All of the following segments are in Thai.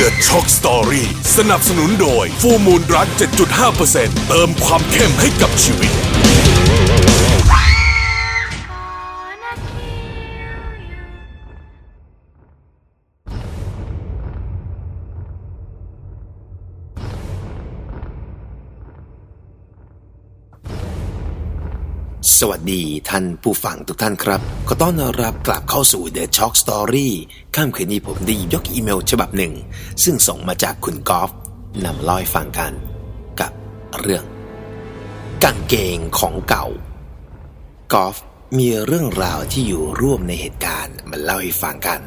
The Shock Story สนับสนุนโดย ฟูมูลรัก 7.5%เติมความเข้มให้กับชีวิต สวัสดีท่านผู้ฟังทุกท่านครับ ก็ต้อนรับกลับเข้าสู่ The Talk Story ค่ำคืนนี้ผมได้หยิบยกอีเมลฉบับหนึ่ง ซึ่งส่งมาจากคุณกอล์ฟนำเล่าให้ฟังกัน กับเรื่องกางเกงของเก่ากอล์ฟมีเรื่องราวที่อยู่ร่วมในเหตุการณ์มาเล่าให้ฟังกัน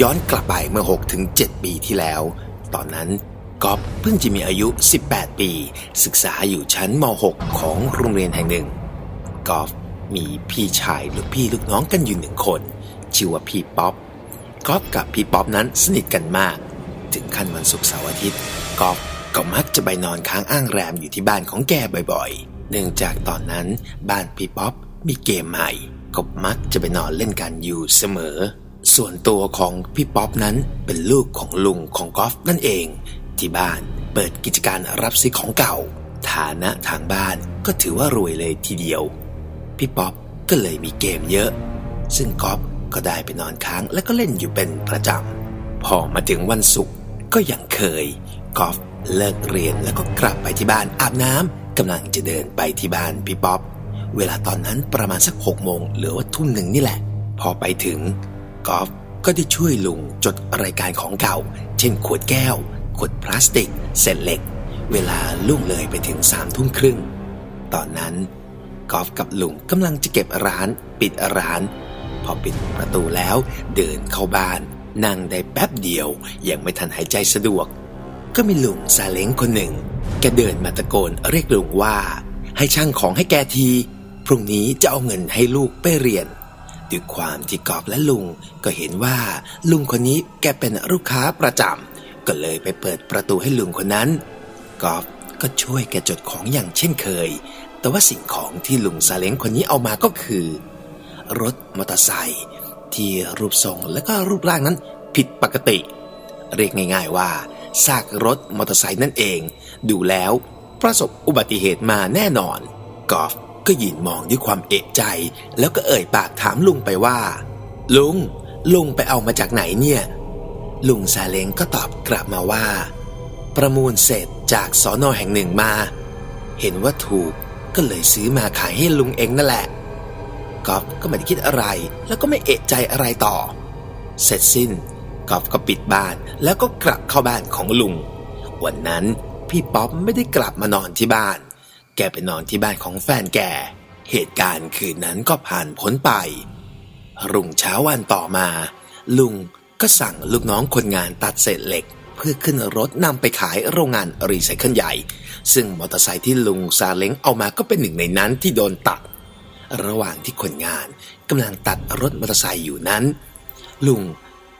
ย้อนกลับไปเมื่อ6ถึง7ปีที่แล้ว ตอนนั้นกอล์ฟเพิ่งจะมีอายุ 18 ปี ศึกษาอยู่ชั้นม .6 ของโรงเรียนแห่งหนึ่ง กอล์ฟมีพี่ชายหรือพี่ลูกน้องกันอยู่หนึ่งคนชื่อว่าพี่ป๊อปกอล์ฟกับพี่ป๊อปนั้นสนิทกันมาก ถึงขั้นวันศุกร์เสาร์อาทิตย์กอล์ฟก็มักจะไปนอนค้างอ้างแรมอยู่ที่บ้านของแกบ่อยๆ เนื่องจากตอนนั้นบ้านพี่ป๊อปมีเกมใหม่ก็มักจะไปนอนเล่นกันอยู่เสมอ ส่วนตัวของพี่ป๊อปนั้นเป็นลูกของลุงของกอล์ฟนั่นเอง ที่บ้านเปิดกิจการรับซื้อของเก่า ฐานะทางบ้านก็ถือว่ารวยเลยทีเดียว พี่ป๊อปก็เลยมีเกมเยอะ ซึ่งก๊อฟก็ได้ไปนอนค้างและก็เล่นอยู่เป็นประจำ พอมาถึงวันศุกร์ก็อย่างเคยกอฟเลิกเรียนแล้วก็กลับไปที่บ้านอาบน้ำกำลังจะเดินไปที่บ้านพี่ป๊อปเวลาตอนนั้นประมาณสักหกโมงหรือว่าทุ่มหนึ่งนี่แหละ พอไปถึงกอฟก็ได้ช่วยลุงจดรายการของเก่า เช่นขวดแก้ว ขวดพลาสติกเศษเหล็ก เวลาล่วงเลยไปถึงสามทุ่มครึ่ง ตอนนั้น กอล์ฟกับลุงกำลังจะเก็บร้าน ปิดร้าน พอปิดประตูแล้วเดินเข้าบ้าน นั่งได้แป๊บเดียว ยังไม่ทันหายใจสะดวก ก็มีลุงซาเล้งคนหนึ่งแกเดินมาตะโกนเรียกลุงว่า ให้ช่างของให้แกที พรุ่งนี้จะเอาเงินให้ลูกไปเรียนด้วยความที่กอบและลุงก็เห็นว่าลุงคนนี้แกเป็นลูกค้าประจำก็เลยไปเปิดประตูให้ลุงคนนั้นกอบ ก็ช่วยแกจดของอย่างเช่นเคย แต่ว่าสิ่งของที่ลุงซาเล้งคนนี้เอามาก็คือ รถมอเตอร์ไซค์ที่รูปทรงและก็รูปร่างนั้นผิดปกติ เรียกง่าย ๆว่าซากรถมอเตอร์ไซค์นั่นเอง ดูแล้วประสบอุบัติเหตุมาแน่นอน กอล์ฟก็ยืนมองด้วยความเอะใจ แล้วก็เอ่ยปากถามลุงไปว่า ลุงลุงไปเอามาจากไหนเนี่ย ลุงซาเล้งก็ตอบกลับมาว่า ประมูลเสร็จจากสอนอแห่งหนึ่งมา เห็นว่าถูกก็เลยซื้อมาขายให้ลุงเองนั่นแหละกอฟก็ไม่ได้คิดอะไร แล้วก็ไม่เอะใจอะไรต่อ เสร็จสิ้นกอฟก็ปิดบ้านแล้วก็กลับเข้าบ้านของลุง วันนั้นพี่ป๊อปไม่ได้กลับมานอนที่บ้าน แกไปนอนที่บ้านของแฟนแก เหตุการณ์คืนนั้นก็ผ่านพ้นไป รุ่งเช้าวันต่อมา ลุงก็สั่งลูกน้องคนงานตัดเศษเหล็ก เพื่อขึ้นรถนำไปขายโรงงานรีไซเคิลใหญ่ ซึ่งมอเตอร์ไซค์ที่ลุงซาเล้งเอามาก็เป็นหนึ่งในนั้นที่โดนตัด ระหว่างที่คนงานกำลังตัดรถมอเตอร์ไซค์อยู่นั้น ลุง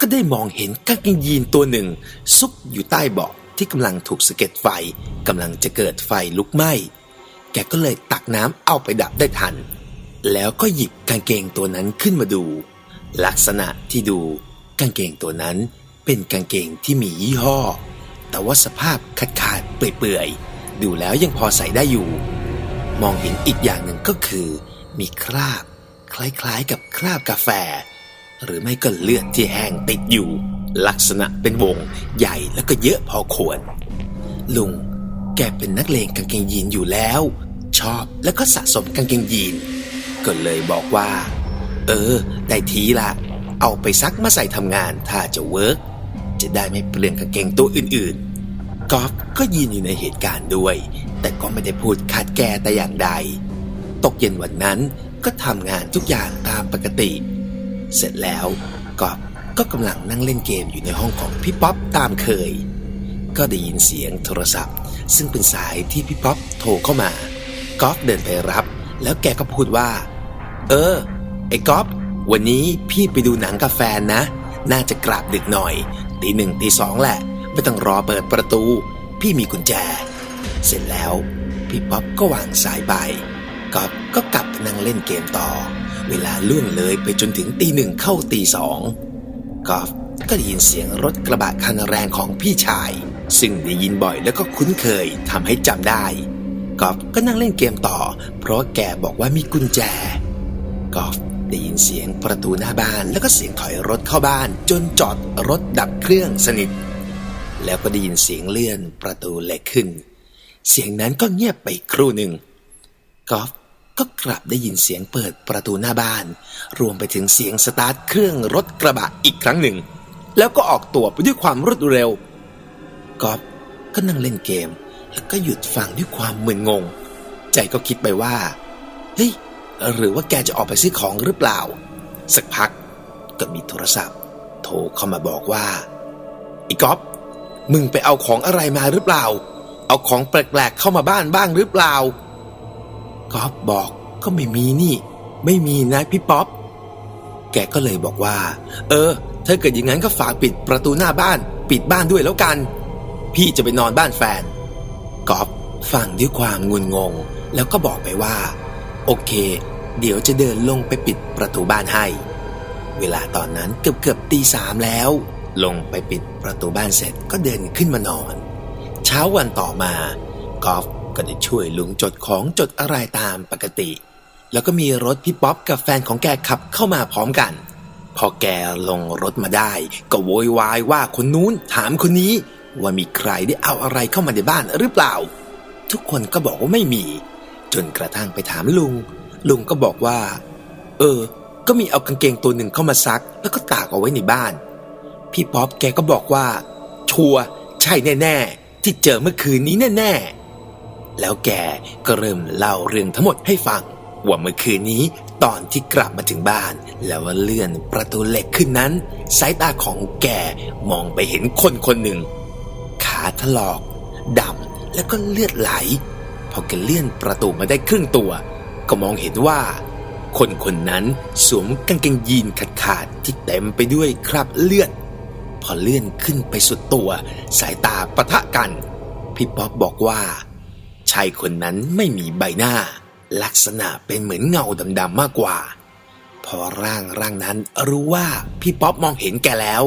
ก็ได้มองเห็นกางเกงยีนตัวหนึ่ง ซุกอยู่ใต้เบาะที่กำลังถูกสะเก็ดไฟกำลังจะเกิดไฟลุกไหม้แกก็เลยตักน้ำเอาไปดับได้ทัน แล้วก็หยิบกางเกงตัวนั้นขึ้นมาดู ลักษณะที่ดูกางเกงตัวนั้น เป็นกางเกงที่มียี่ห้อ แต่ว่าสภาพขาดขาดๆเปื่อยๆ ดูแล้วยังพอใส่ได้อยู่ มองเห็นอีกอย่างหนึ่งก็คือ มีคราบ คล้ายๆกับคราบกาแฟ หรือไม่ก็เลือดที่แห้งติดอยู่ ลักษณะเป็นวงใหญ่แล้วก็เยอะพอควร ลุงแกเป็นนักเลงกางเกงยีนอยู่แล้ว ชอบแล้วก็สะสมกางเกงยีนก็เลยบอกว่า เออ ได้ทีละเอาไปซักมาใส่ทำงานถ้าจะเวิร์ก จะได้ไม่เปลืองกางเกงตัวอื่นๆกอฟก็ยืนอยู่ในเหตุการณ์ด้วย แต่ก็ไม่ได้พูดขัดแกแต่อย่างใด ตกเย็นวันนั้นก็ทำงานทุกอย่างตามปกติ เสร็จแล้วกอฟก็กำลังนั่งเล่นเกมอยู่ในห้องของพี่ป๊อปตามเคย ก็ได้ยินเสียงโทรศัพท์ ซึ่งเป็นสายที่พี่ป๊อปโทรเข้ามากอฟเดินไปรับ แล้วแกก็พูดว่า เออ ไอ้ก๊อฟวันนี้พี่ไปดูหนังกับแฟนนะ น่าจะกลับดึกหน่อย ตีหนึ่งตีสองแหละ ไม่ต้องรอเปิดประตู พี่มีกุญแจ เสร็จแล้ว พี่ป๊อปก็วางสายไปก๊อฟก็กลับไปนั่งเล่นเกมต่อ เวลาล่วงเลยไปจนถึงตีหนึ่งเข้าตีสองกอฟก็ได้ยินเสียงรถกระบะคันแรงของพี่ชาย ซึ่งได้ยินบ่อยแล้วก็คุ้นเคยทำให้จำได้กอฟก็นั่งเล่นเกมต่อ เพราะแกบอกว่ามีกุญแจกอฟ ได้ยินเสียงประตูหน้าบ้านแล้วก็เสียงถอยรถเข้าบ้าน จนจอดรถดับเครื่องสนิท แล้วก็ได้ยินเสียงเลื่อนประตูเหล็กขึ้น เสียงนั้นก็เงียบไปครู่หนึ่งกอฟก็กลับได้ยินเสียงเปิดประตูหน้าบ้าน รวมไปถึงเสียงสตาร์ทเครื่องรถกระบะอีกครั้งหนึ่ง แล้วก็ออกตัวไปด้วยความรวดเร็วกอฟก็นั่งเล่นเกม แล้วก็หยุดฟังด้วยความมึนงง ใจก็คิดไปว่าเฮ้ย หรือว่าแกจะออกไปซื้อของหรือเปล่า สักพักก็มีโทรศัพท์ โทรเข้ามาบอกว่าไอ้ก๊อฟมึงไปเอาของอะไรมาหรือเปล่า เอาของแปลกๆเข้ามาบ้านบ้างหรือเปล่าก๊อฟบอกก็ไม่มีนี่ ไม่มีนะพี่ป๊อปแกก็เลยบอกว่า เออ ถ้าเกิดอย่างนั้นก็ฝากปิดประตูหน้าบ้าน ปิดบ้านด้วยแล้วกัน พี่จะไปนอนบ้านแฟนก๊อฟฟังด้วยความงุนงง แล้วก็บอกไปว่า โอเค เดี๋ยวจะเดินลงไปปิดประตูบ้านให้ เวลาตอนนั้นเกือบเกือบตีสามแล้ว ลงไปปิดประตูบ้านเสร็จก็เดินขึ้นมานอน เช้าวันต่อมากอล์ฟก็ได้ช่วยลุงจดของจดอะไรตามปกติ แล้วก็มีรถพี่ป๊อปกับแฟนของแกขับเข้ามาพร้อมกัน พอแกลงรถมาได้ ก็โวยวายว่าคนนู้นถามคนนี้ ว่ามีใครได้เอาอะไรเข้ามาในบ้านหรือเปล่า ทุกคนก็บอกว่าไม่มี จนกระทั่งไปถามลุง ลุงก็บอกว่า เออ ก็มีเอากางเกงตัวหนึ่งเข้ามาซัก แล้วก็ตากเอาไว้ในบ้าน พี่ป๊อปแกก็บอกว่า ชัวร์ใช่แน่ ๆ ที่เจอเมื่อคืนนี้แน่ ๆ แล้วแกก็เริ่มเล่าเรื่องทั้งหมดให้ฟังว่าเมื่อคืนนี้ตอนที่กลับมาถึงบ้าน แล้วว่าเลื่อนประตูเหล็กขึ้นนั้น สายตาของแกมองไปเห็นคนคนหนึ่ง ขาถลอกดำแล้วก็เลือดไหล พอแกเลื่อนประตูมาได้ครึ่งตัว ก็มองเห็นว่า คนคนนั้นสวมกางเกงยีนขาดขาดที่เต็มไปด้วยคราบเลือด พอเลื่อนขึ้นไปสุดตัว สายตาปะทะกัน พี่ป๊อปบอกว่า ชายคนนั้นไม่มีใบหน้า ลักษณะเป็นเหมือนเงาดำๆมากกว่า พอร่างร่างนั้นรู้ว่าพี่ป๊อปมองเห็นแกแล้ว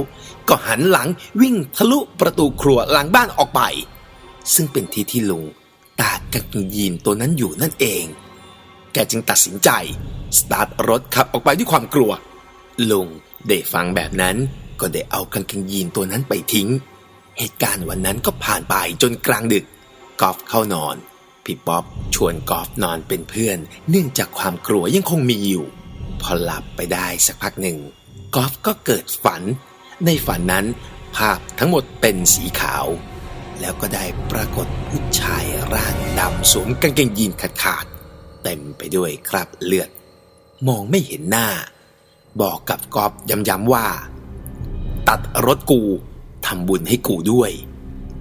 ก็หันหลังวิ่งทะลุประตูครัวหลังบ้านออกไป ซึ่งเป็นที่ที่ลุงากกางเกงยีนตัวนั้นอยู่นั่นเอง แกจึงตัดสินใจ สตาร์ทรถขับออกไปด้วยความกลัว ลุงได้ฟังแบบนั้นก็ได้เอากางเกงยีนตัวนั้นไปทิ้ง เหตุการณ์วันนั้นก็ผ่านไปจนกลางดึก กอล์ฟเข้านอน พี่ป๊อปชวนกอล์ฟนอนเป็นเพื่อน เนื่องจากความกลัวยังคงมีอยู่ พอหลับไปได้สักพักหนึ่งกอล์ฟก็เกิดฝัน ในฝันนั้นภาพทั้งหมดเป็นสีขาว แล้วก็ได้ปรากฏผู้ชายร่างดำสวมกางเกงยีนขาดขาดๆเต็มไปด้วยคราบเลือด มองไม่เห็นหน้า บอกกับกอฟย้ำๆว่า ตัดรถกูทำบุญให้กูด้วย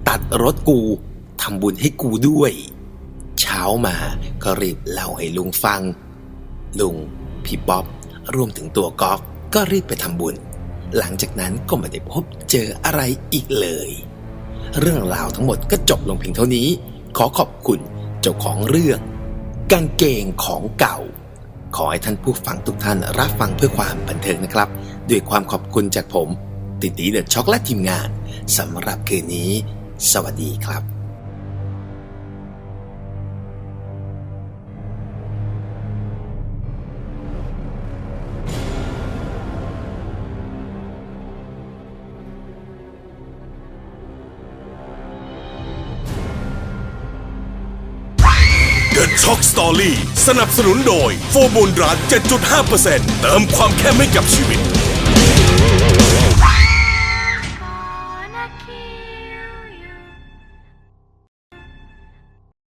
ตัดรถกูทำบุญให้กูด้วย เช้ามาก็รีบเล่าให้ลุงฟัง ลุงพี่ป๊อปรวมถึงตัวก๊อฟก็รีบไปทำบุญ หลังจากนั้นก็ไม่ได้พบเจออะไรอีกเลย เรื่องราวทั้งหมดก็จบลงเพียงเท่านี้ ขอขอบคุณเจ้าของเรื่อง กางเกงของเก่า ขอให้ท่านผู้ฟังทุกท่านรับฟังเพื่อความบันเทิงนะครับ ด้วยความขอบคุณจากผม ติตีเดอะช็อกและทีมงานสำหรับคืนนี้ สวัสดีครับ The Shock Story สนับสนุนโดยโฟบูลรัก7.5%เติมความแค่ไม่กับชีวิต